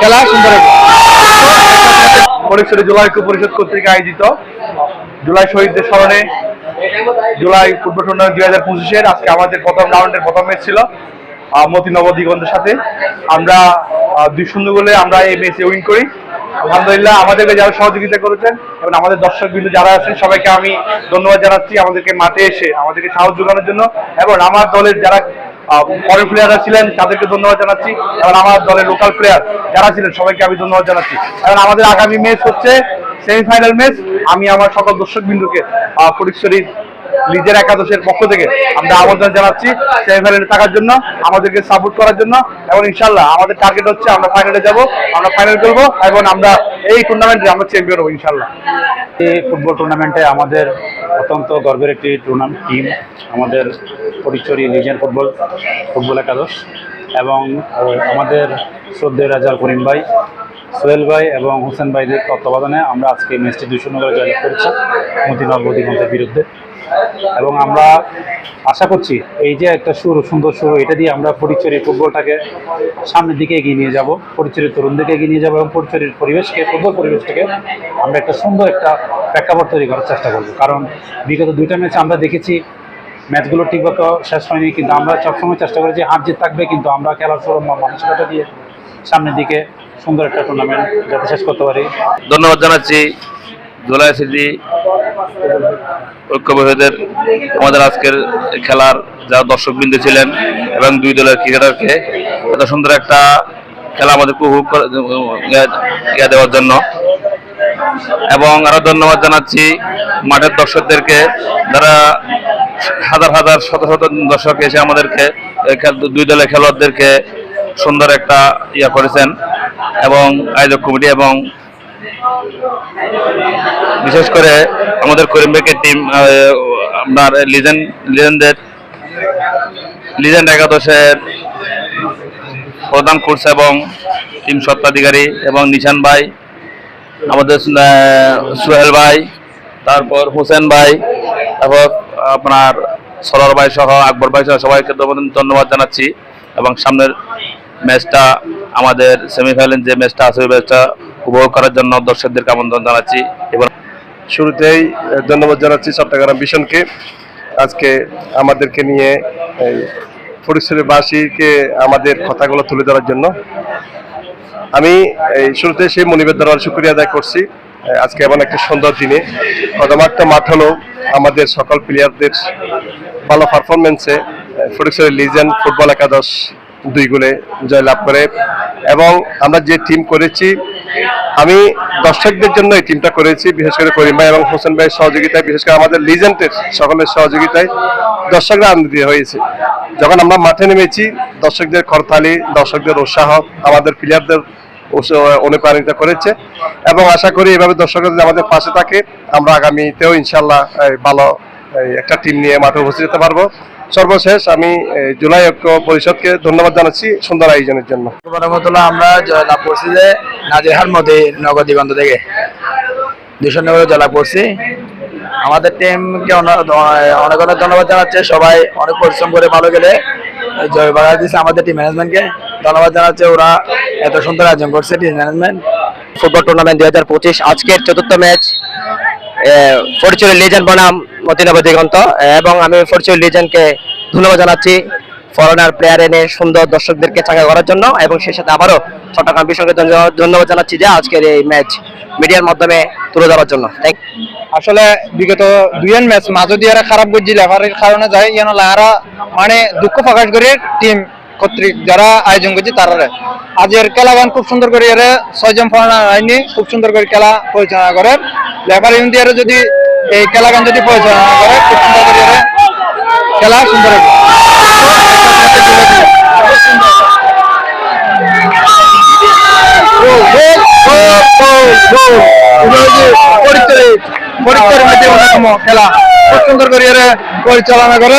খেলা সুন্দর ফটিকছড়ি জুলাই ঐক্য পরিষদ কর্তৃক আয়োজিত। জুলাই শহীদদের স্মরণে জুলাই ফুটবল টুর্নামেন্ট দুই হাজার পঁচিশের আজকে আমাদের প্রথম রাউন্ডের প্রথম ম্যাচ ছিল মতি নবদিগন্তের সাথে। আমরা দুই শূন্য গোলে আমরা এই ম্যাচে উইন করি। আলহামদুলিল্লাহ আমাদেরকে যারা সহযোগিতা করেছেন এবং আমাদের দর্শক বিন্দু যারা আছেন, সবাইকে আমি ধন্যবাদ জানাচ্ছি আমাদেরকে মাঠে এসে, আমাদেরকে সাহস করার জন্য এবং আমার দলের যারা ফরেন প্লেয়াররা ছিলেন, তাদেরকে ধন্যবাদ জানাচ্ছি। এবং আমার দলের লোকাল প্লেয়ার যারা ছিলেন, সবাইকে আমি ধন্যবাদ জানাচ্ছি। এবং আমাদের আগামী ম্যাচ হচ্ছে সেমিফাইনাল ম্যাচ আমি আমার সকল দর্শক বিন্দুকে ফটিকশরীর লিজের একাদশের পক্ষ থেকে আমরা আমন্ত্রণ জানাচ্ছি সেমিফাইনালে থাকার জন্য, আমাদেরকে সাপোর্ট করার জন্য। এবং ইনশাল্লাহ আমাদের টার্গেট হচ্ছে আমরা ফাইনালে যাব, আমরা ফাইনাল করব এবং আমরা এই টুর্নামেন্টে আমরা চ্যাম্পিয়ন হব ইনশাল্লাহ এই ফুটবল টুর্নামেন্টে আমাদের অত্যন্ত গর্বের একটি টুর্নামেন্ট টিম আমাদের পরিচরি লিজেন্ড ফুটবল ফুটবল একাদশ এবং আমাদের শ্রদ্ধেয় রাজাল করিম ভাই, সোহেল ভাই এবং হোসেন ভাইদের তত্ত্বাবধানে আমরা আজকে ম্যাচটি দুই শূন্য করে জয়লাভ করেছি মতিনল বিরুদ্ধে। এবং আমরা আশা করছি এই যে একটা শুরু সুন্দর শুরু এটা দিয়ে আমরা পরিচরি ফুটবলটাকে সামনের দিকে এগিয়ে নিয়ে যাব পরিচরের তরুণদেরকে এগিয়ে নিয়ে যাব এবং পরিচরের পরিবেশকে, ফুটবল পরিবেশটাকে আমরা একটা সুন্দর একটা প্রেক্ষাপট তৈরি করার চেষ্টা করব। কারণ বিগত দুইটা ম্যাচ আমরা দেখেছি ম্যাচগুলো ঠিকমতো শেষ হয়নি, কিন্তু আমরা সবসময় চেষ্টা করেছি হার জিত থাকবে, কিন্তু আমরা খেলার শুরু মানসিকতা দিয়ে সামনের দিকে সুন্দর একটা টুর্নামেন্ট যাতে শেষ করতে পারি। ধন্যবাদ জানাচ্ছি জুলাই স্মৃতি ঐক্য আমাদের আজকের খেলার যারা দর্শকবৃন্দ ছিলেন এবং দুই দলের ক্রিকেটারকে, এত সুন্দর একটা খেলা আমাদের উপভোগ করে- দেওয়ার জন্য। এবং আরও ধন্যবাদ জানাচ্ছি মাঠের দর্শকদেরকে, যারা হাজার হাজার শত শত দর্শক এসে আমাদেরকে দুই দলের খেলোয়াড়দেরকে সুন্দর একটা ইয়া করেছেন এবং আয়োজক কমিটি এবং বিশেষ করে আমাদের করিম বেকের টিম আপনার লিজেন্ড লিজেন্ডের লিজেন্ড একাদশের প্রধান কোর্স এবং টিম সত্ত্বাধিকারী এবং নিশান ভাই, আমাদের সোহেল ভাই, তারপর হোসেন ভাই, তারপর আপনার সরর ভাই সহ, আকবর ভাই সহ সবাইকে ধন্যবাদ- জানাচ্ছি। এবং সামনের ম্যাচটা, আমাদের সেমিফাইনাল যে ম্যাচটা আছে, ওই ম্যাচটা উপভোগ করার জন্য দর্শকদেরকে আমন্ত্রণ জানাচ্ছি। এবং শুরুতেই ধন্যবাদ জানাচ্ছি চট্টগ্রাম মিশনকে আজকে আমাদেরকে নিয়ে, এই ফটিকছড়িবাসীকে আমাদের কথাগুলো তুলে ধরার জন্য। আমি, এই শুরুতে সেই মনিবের দরবার শুক্রিয়া আদায় করছি। আজকে এমন একটা সুন্দর দিনে প্রথমার্থ মাঠ হলো আমাদের সকল প্লেয়ারদের ভালো পারফরমেন্সে ফটিকছড়ি লিজেন্ড ফুটবল একাদশ দুই গোলে জয়লাভ করে। এবং আমরা যে টিম করেছি, আমি দর্শকদের জন্য এই টিমটা করেছি, বিশেষ করে করিম ভাই এবং হোসেন ভাইয়ের সহযোগিতায়, বিশেষ করে আমাদের লিজেন্ডের সকলের সহযোগিতায় দর্শকরা আনন্দিত হয়েছে। যখন আমরা মাঠে নেমেছি, দর্শকদের করতালি, দর্শকদের উৎসাহ, আমাদের প্লেয়ারদের অনুপ্রাণিত করেছে এবং আশা করি এভাবে দর্শকরা যদি আমাদের পাশে থাকে, আমরা আগামীতেও ইনশাল্লাহ ভালো একটা টিম নিয়ে মাঠে উপস্থিত যেতে পারব। সর্বশেষ আমি জুলাই ঐক্য পরিষদকে ধন্যবাদ জানাচ্ছি সুন্দর আয়োজনের জন্য। আমরা জয়লাভ করছি যে নাজিরহাট মধ্যে নগর দিগন্ত থেকে। দুশো নগরে জয়লাভ করছি। আমাদের টিমকে অনেক অনেক ধন্যবাদ জানাচ্ছে। সবাই অনেক পরিশ্রম করে ভালো গেলে জয় বাড়া দিচ্ছে আমাদের টিম ম্যানেজমেন্টকে ধন্যবাদ জানাচ্ছে ওরা এত সুন্দর আয়োজন করছে ম্যানেজমেন্ট ফুটবল টুর্নামেন্ট দুই হাজার পঁচিশ আজকের চতুর্থ ম্যাচ ফরচুরি লিজেন্ড বনাম মতিনব দিগন্ত এবং আমি ফরচুরি লিজেন্ডকে ধন্যবাদ জানাচ্ছি ফরেনার প্লেয়ার এনে সুন্দর দর্শকদেরকে চাঙ্গা করার জন্য এবং সেই সাথে আবারও চট্টগ্রাম বিশ্বকে ধন্যবাদ জানাচ্ছি যে আজকের এই ম্যাচ মিডিয়ার মাধ্যমে তুলে ধরার জন্য। থ্যাংক আসলে বিগত দুইয়ের ম্যাচ মাঝে দিয়ে খারাপ করছি লেফারির কারণে যায় যেন লাহারা মানে দুঃখ প্রকাশ করে টিম কর্তৃক যারা আয়োজন করছে তারা আজের খেলাগান খুব সুন্দর করে এর ছয়জন আইনি খুব সুন্দর করে খেলা পরিচালনা করে। লেফারি ইন্ডিয়ারে যদি এই খেলাগান যদি পরিচালনা করে, খুব সুন্দর করে এরে খেলা সুন্দর পরিচয়ের খেলা খুব সুন্দর করে পরিচালনা করে।